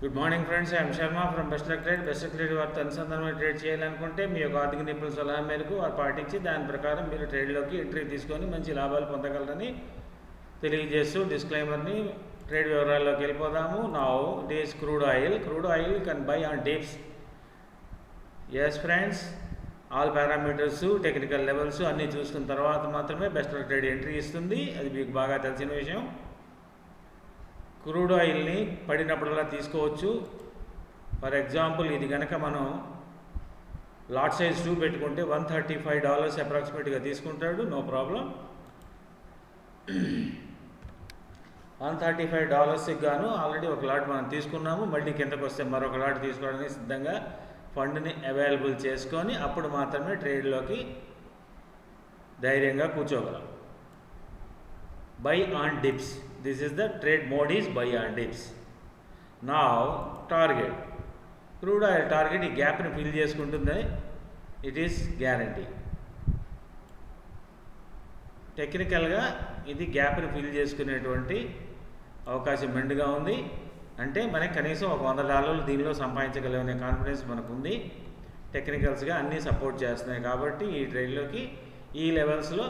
Good morning friends I'm Sharma from best trade best trade వారితో అనుసంధానమైన trade చేయాలనుకుంటే మీ యొక్క ఆర్థిక నిపుణుల సలహా మేరకు వారు పాటించి దాని ప్రకారం మీరు ట్రేడ్లోకి ఎంట్రీ తీసుకొని మంచి లాభాలు పొందగలరని తెలియజేస్తూ డిస్క్లైమర్ని ట్రేడ్ వివరాల్లోకి వెళ్ళిపోదాము. Nowadays crude oil crude oil can buy on dips yes friends all parameters technical levels అన్నీ చూసుకున్న తర్వాత మాత్రమే బెస్ట్ ట్రేడ్ ఎంట్రీ ఇస్తుంది. అది మీకు బాగా తెలిసిన విషయం. క్రూడ్ ఆయిల్ని పడినప్పుడల్లా తీసుకోవచ్చు. ఫర్ ఎగ్జాంపుల్ ఇది కనుక మనం లాట్ సైజ్ టూ పెట్టుకుంటే వన్ థర్టీ ఫైవ్ డాలర్స్ అప్రాక్సిమేట్గా తీసుకుంటాడు no problem. One thirty five డాలర్స్కి గాను ఆల్రెడీ ఒక లాట్ మనం తీసుకున్నాము మళ్ళీ కిందకు వస్తే మరొక లాట్ తీసుకోవడానికి సిద్ధంగా ఫండ్ని అవైలబుల్ చేసుకొని అప్పుడు మాత్రమే ట్రేడ్లోకి ధైర్యంగా కూర్చోగలం. Buy on dips this is the trade mode is buy on dips నా టార్గెట్ క్రూడ్ ఆయిల్ టార్గెట్ ఈ గ్యాప్ని ఫిల్ చేసుకుంటుంది. ఇట్ ఈస్ గ్యారంటీ టెక్నికల్గా ఇది గ్యాప్ని ఫిల్ చేసుకునేటువంటి అవకాశం మెండుగా ఉంది. అంటే మనకి కనీసం ఒక వంద డాలర్లు దీనిలో సంపాదించగలమనే కాన్ఫిడెన్స్ మనకు ఉంది టెక్నికల్స్గా అన్నీ సపోర్ట్ చేస్తున్నాయి కాబట్టి ఈ ట్రేడ్లోకి ఈ లెవెల్స్లో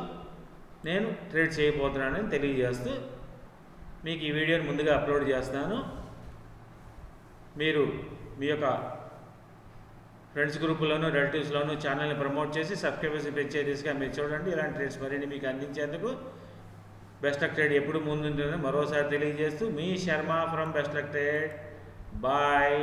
నేను ట్రేడ్ చేయబోతున్నానని తెలియజేస్తూ మీకు ఈ వీడియోని ముందుగా అప్లోడ్ చేస్తాను. మీరు మీ యొక్క ఫ్రెండ్స్ గ్రూపులోను రిలేటివ్స్లోను ఛానల్ని ప్రమోట్ చేసి సబ్స్క్రైబర్స్ పెంచే దిశగా మీరు చూడండి. ఇలాంటి ట్రేడ్స్ మరిన్ని మీకు అందించేందుకు బెస్ట్ లక్ ట్రేడ్ ఎప్పుడు ముందుంటుందో మరోసారి తెలియజేస్తూ మీ Sharma from best luck trade bye